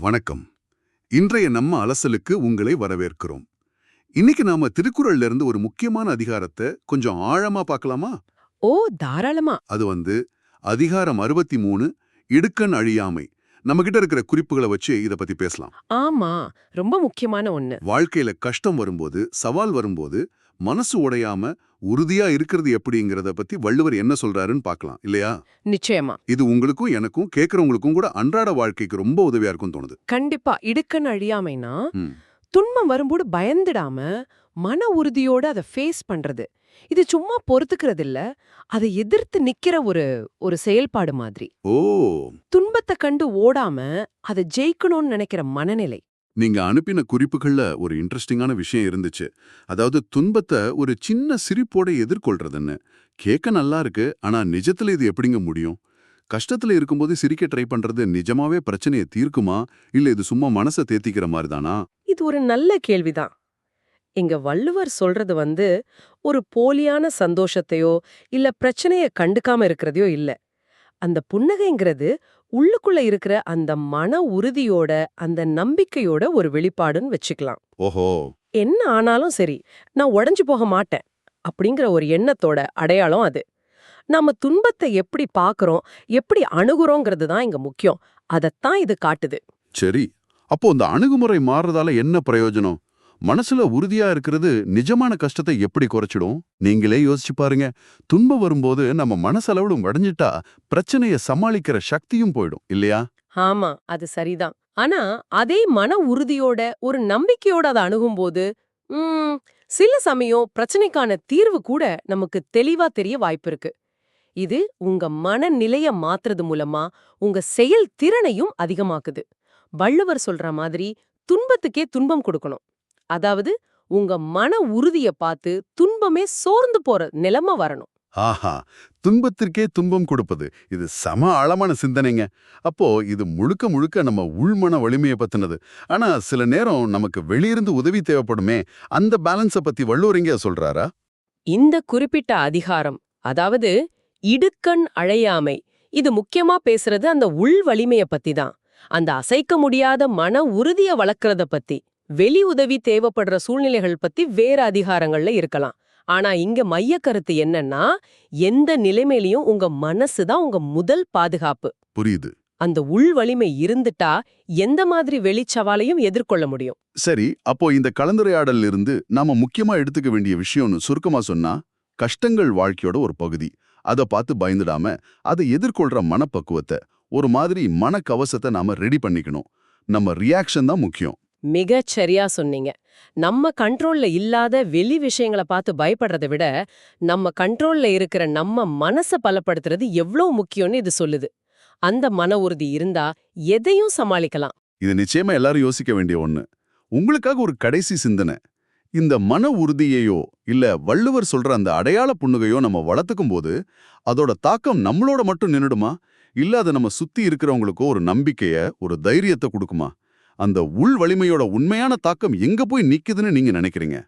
வணக்கம். இன்றைய நம்ம அலசலுக்கு உங்களை வரவேற்கிறோம். இன்னைக்கு நாம திருக்குறள்ல இருந்து ஒரு முக்கியமான அதிகாரத்தை கொஞ்சம் ஆழமா பார்க்கலாமா? ஓ தாராளமா. அது வந்து அதிகாரம் அறுபத்தி மூணு இடுக்கண் அழியாமை. நம்ம கிட்ட இருக்கிற குறிப்புகளை வச்சு இத பத்தி பேசலாம். ஆமா ரொம்ப முக்கியமான ஒண்ணு. வாழ்க்கையில கஷ்டம் வரும்போது சவால் வரும்போது மனசு உடையாம உறுதியா இருக்கிறது எப்படிங்கறத பத்தி வள்ளுவர் என்ன சொல்றாருன்னு பார்க்கலாம் இல்லையா? நிச்சயமா. இது உங்களுக்கும் எனக்கும் கேட்கறவங்களுக்கும் கூட அன்றாட வாழ்க்கைக்கு ரொம்ப உதவியா இருக்கும் தோணுது. கண்டிப்பா. இடுக்கன் அழியாமைனா. துன்பம் வரும்போது பயந்துடாம மன உறுதியோட அதை ஃபேஸ் பண்றது. இது சும்மா பொறுத்துக்கிறது இல்ல அதை எதிர்த்து நிக்கிற ஒரு ஒரு செயல்பாடு மாதிரி. ஓ. துன்பத்தை கண்டு ஓடாம அதை ஜெயிக்கணும்னு நினைக்கிற மனநிலை. நீங்க அனுப்பின குறிப்புகள்ல ஒரு இன்ட்ரெஸ்டிங்கான விஷயம் இருந்துச்சு. அதாவது துன்பத்தை ஒரு சின்ன சிரிப்போட எதிர்கொள்றதுன்னு. கேட்க நல்லா இருக்கு ஆனா நிஜத்துல இது எப்படிங்க முடியும்? கஷ்டத்துல இருக்கும்போது சிரிக்க ட்ரை பண்றது நிஜமாவே பிரச்சனையை தீர்க்குமா? இல்ல இது சும்மா மனசை தேத்திக்கிற மாதிரி தானா இது ஒரு நல்ல கேள்விதான். இங்க வள்ளுவர் சொல்றது வந்து ஒரு போலியான சந்தோஷத்தையோ இல்ல பிரச்சனைய கண்டுக்காம இருக்கிறதையோ இல்ல. அந்த புன்னகைங்கிறது உள்ளுக்குள்ள இருக்கிற அந்த மன உறுதியோட அந்த நம்பிக்கையோட ஒரு வெளிப்பாடுன்னு வச்சுக்கலாம். ஓஹோ. என்ன ஆனாலும் சரி நான் உடைஞ்சு போக மாட்டேன் அப்படிங்கிற ஒரு எண்ணத்தோட அடையாளம் அது. நாம துன்பத்தை எப்படி பார்க்கறோம் எப்படி அணுகுறோங்கிறது தான் இங்க முக்கியம். அதைத்தான் இது காட்டுது. சரி. அப்போ இந்த அணுகுமுறை மாறுறதால என்ன பிரயோஜனம்? மனசுல உறுதியா இருக்கிறது நிஜமான கஷ்டத்தை எப்படி குறைச்சிடும்? நீங்களே யோசிச்சு பாருங்க. துன்பம் வரும்போது நம்ம மனசளவிலும் வடைஞ்சிட்டா பிரச்சனைய சமாளிக்கிற சக்தியும் போயிடும் இல்லையா? ஆமா அது சரிதான். ஆனா அதே மன உறுதியோட ஒரு நம்பிக்கையோட அதை அணுகும்போது ம், சில சமயம் பிரச்சனைக்கான தீர்வு கூட நமக்கு தெளிவா தெரிய வாய்ப்பு இருக்கு. இது உங்க மனநிலைய மாத்துறது மூலமா உங்க செயல் திறனையும் அதிகமாக்குது. வள்ளுவர் சொல்ற மாதிரி துன்பத்துக்கே துன்பம் கொடுக்கணும். அதாவது உங்க மன உறுதிய பார்த்து துன்பமே சோர்ந்து போற நிலைமை வரணும். ஆஹா துன்பத்திற்கே துன்பம் கொடுப்பது. இது சம ஆழமான சிந்தனைங்க. அப்போ இது முழுக்க முழுக்க நம்ம உள்மன வலிமையை பத்தினது. ஆனா சில நேரம் நமக்கு வெளியிருந்து உதவி தேவைப்படுமே. அந்த பேலன்ஸ பத்தி வள்ளுவரிங்க சொல்றாரா? இந்த குறிப்பிட்ட அதிகாரம் அதாவது இடுக்கண் அழையாமை இது முக்கியமா பேசுறது அந்த உள் வலிமைய பத்தி தான் அந்த அசைக்க முடியாத மன உறுதிய வளர்க்கறத பத்தி. வெளி உதவி தேவைப்படுற சூழ்நிலைகள் பத்தி வேற அதிகாரங்கள்ல இருக்கலாம். ஆனா இங்க மைய கருத்து என்னன்னா எந்த நிலைமையிலயும் உங்க மனசு தான் உங்க முதல் பாதுகாப்பு. புரியுது. அந்த உள் வலிமை இருந்துட்டா எந்த மாதிரி வெளிச்சவாலையும் எதிர்கொள்ள முடியும். சரி அப்போ இந்த கலந்துரையாடல்ல இருந்து நாம முக்கியமா எடுத்துக்க வேண்டிய விஷயம்னு சுருக்கமா சொன்னா கஷ்டங்கள் வாழ்க்கையோட ஒரு பகுதி. அதை பார்த்து பயந்துடாம அதை எதிர்கொள்ற மனப்பக்குவத்தை ஒரு மாதிரி மனக்கவசத்தை நாம ரெடி பண்ணிக்கணும். நம்ம ரியாக்ஷன் தான் முக்கியம். மிகச் சரியா சொன்னீங்க. நம்ம கண்ட்ரோல்ல இல்லாத வெளி விஷயங்களை பார்த்து பயப்படுறதை விட நம்ம கண்ட்ரோல்ல இருக்கிற நம்ம மனசை பலப்படுத்துறது எவ்வளவு முக்கியம்னு இது சொல்லுது. அந்த மன உறுதி இருந்தா எதையும் சமாளிக்கலாம். இது நிச்சயமா எல்லாரும் யோசிக்க வேண்டிய ஒண்ணு. உங்களுக்காக ஒரு கடைசி சிந்தனை. இந்த மன உறுதியையோ இல்ல வள்ளுவர் சொல்ற அந்த அடையாள புண்ணுகையோ நம்ம வளர்த்துக்கும் போது அதோட தாக்கம் நம்மளோட மட்டும் நின்னுடுமா? இல்ல அதை நம்ம சுத்தி இருக்கிறவங்களுக்கோ ஒரு நம்பிக்கைய ஒரு தைரியத்தை கொடுக்குமா? அந்த உள் வலிமையோட உண்மையான தாக்கம் எங்க போய் நிக்குதுன்னு நீங்க நினைக்கிறீங்க?